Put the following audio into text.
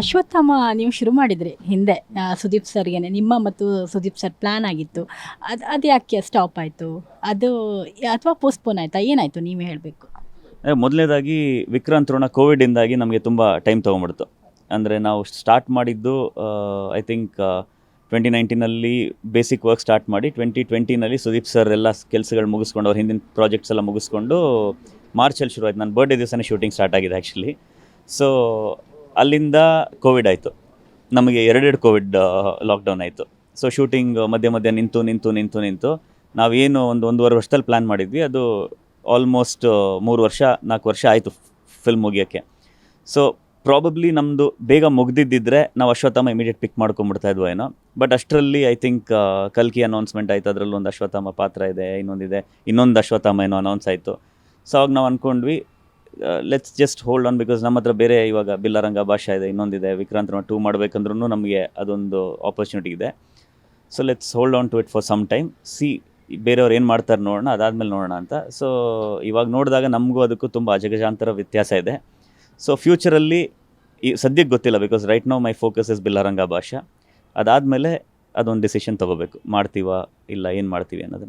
ಅಶ್ವತ್ಥಾಮ ನೀವು ಶುರು ಮಾಡಿದ್ರಿ ಹಿಂದೆ ಸುದೀಪ್ ಸರ್ಗೆನೆ, ನಿಮ್ಮ ಮತ್ತು ಸುದೀಪ್ ಸರ್ ಪ್ಲ್ಯಾನ್ ಆಗಿತ್ತು. ಅದು ಅದು ಯಾಕೆ ಸ್ಟಾಪ್ ಆಯಿತು? ಅದು, ಅಥವಾ ಪೋಸ್ಟ್ಪೋನ್ ಆಯಿತಾ? ಏನಾಯಿತು ನೀವೇ ಹೇಳಬೇಕು? ಮೊದಲನೇದಾಗಿ ವಿಕ್ರಾಂತ್ ರೋಣ ಕೋವಿಡಿಂದಾಗಿ ನಮಗೆ ತುಂಬ ಟೈಮ್ ತೊಗೊಂಬಿಡ್ತು ಅಂದರೆ ನಾವು ಸ್ಟಾರ್ಟ್ ಮಾಡಿದ್ದು ಐ ಥಿಂಕ್ ಟ್ವೆಂಟಿ ನೈನ್ಟೀನಲ್ಲಿ ಬೇಸಿಕ್ ವರ್ಕ್ ಸ್ಟಾರ್ಟ್ ಮಾಡಿ ಟ್ವೆಂಟಿ ಟ್ವೆಂಟಿನಲ್ಲಿ ಸುದೀಪ್ ಸರ್ ಎಲ್ಲ ಕೆಲಸಗಳು ಮುಗಿಸ್ಕೊಂಡು, ಅವ್ರ ಹಿಂದಿನ ಪ್ರಾಜೆಕ್ಟ್ಸ್ ಎಲ್ಲ ಮುಗಿಸ್ಕೊಂಡು ಮಾರ್ಚಲ್ಲಿ ಶುರು ಆಯ್ತು ನನ್ನ ಬರ್ಡೇ ದಿವಸನೇ ಶೂಟಿಂಗ್ ಸ್ಟಾರ್ಟ್ ಆಗಿದೆ ಆ್ಯಕ್ಚುಲಿ ಸೊ ಅಲ್ಲಿಂದ ಕೋವಿಡ್ ಆಯಿತು. ನಮಗೆ ಎರಡೆರಡು ಕೋವಿಡ್ ಲಾಕ್ಡೌನ್ ಆಯಿತು. ಸೊ ಶೂಟಿಂಗ್ ಮಧ್ಯೆ ಮಧ್ಯೆ ನಿಂತು ನಿಂತು ನಿಂತು ನಿಂತು ನಾವೇನು ಒಂದು ಒಂದೂವರೆ ವರ್ಷದಲ್ಲಿ ಪ್ಲ್ಯಾನ್ ಮಾಡಿದ್ವಿ. ಅದು ಆಲ್ಮೋಸ್ಟ್ ಮೂರು ವರ್ಷ, ನಾಲ್ಕು ವರ್ಷ ಆಯಿತು ಫಿಲ್ಮ್ ಮುಗಿಯೋಕ್ಕೆ. ಸೊ ಪ್ರಾಬಬ್ಲಿ ನಮ್ಮದು ಬೇಗ ಮುಗ್ದಿದ್ದಿದ್ರೆ ನಾವು ಅಶ್ವತ್ಥಾಮ ಇಮಿಡಿಯೇಟ್ ಪಿಕ್ ಮಾಡ್ಕೊಂಡ್ಬಿಡ್ತಾ ಇದ್ವೋ ಏನೋ. ಬಟ್ ಅಷ್ಟರಲ್ಲಿ ಐ ಥಿಂಕ್ ಕಲ್ಕಿ ಅನೌನ್ಸ್ಮೆಂಟ್ ಆಯಿತು. ಅದರಲ್ಲಿ ಒಂದು ಅಶ್ವತ್ಥಾಮ ಪಾತ್ರ ಇದೆ, ಇನ್ನೊಂದಿದೆ, ಇನ್ನೊಂದು ಅಶ್ವತ್ಥಾಮ ಏನೋ ಅನೌನ್ಸ್ ಆಯಿತು. ಸೊ ಅವಾಗ ನಾವು ಅಂದ್ಕೊಂಡ್ವಿ let's just hold on because ನಮ್ಮ ಹತ್ರ ಬೇರೆ ಇವಾಗ ಬಿಲ್ಲರಂಗ ಭಾಷಾ ಇದೆ, ಇನ್ನೊಂದಿದೆ. ವಿಕ್ರಾಂತ್ ಟೂ ಮಾಡಬೇಕಂದ್ರೂ ನಮಗೆ ಅದೊಂದು ಆಪರ್ಚುನಿಟಿ ಇದೆ. So let's hold on to it for some time see ಬೇರೆಯವ್ರು ಏನು ಮಾಡ್ತಾರೆ ನೋಡೋಣ, ಅದಾದಮೇಲೆ ನೋಡೋಣ ಅಂತ. ಸೊ ಇವಾಗ ನೋಡಿದಾಗ ನಮಗೂ ಅದಕ್ಕೂ ತುಂಬ ಅಜಗಜಾಂತರ ವ್ಯತ್ಯಾಸ ಇದೆ. ಸೊ ಫ್ಯೂಚರಲ್ಲಿ ಈ ಸದ್ಯಕ್ಕೆ ಗೊತ್ತಿಲ್ಲ because right now my focus is Billaranga Baasha. ಅದಾದಮೇಲೆ ಅದೊಂದು ಡಿಸಿಷನ್ ತೊಗೋಬೇಕು. ಮಾಡ್ತೀವ ಇಲ್ಲ ಏನು ಮಾಡ್ತೀವಿ ಅನ್ನೋದನ್ನು.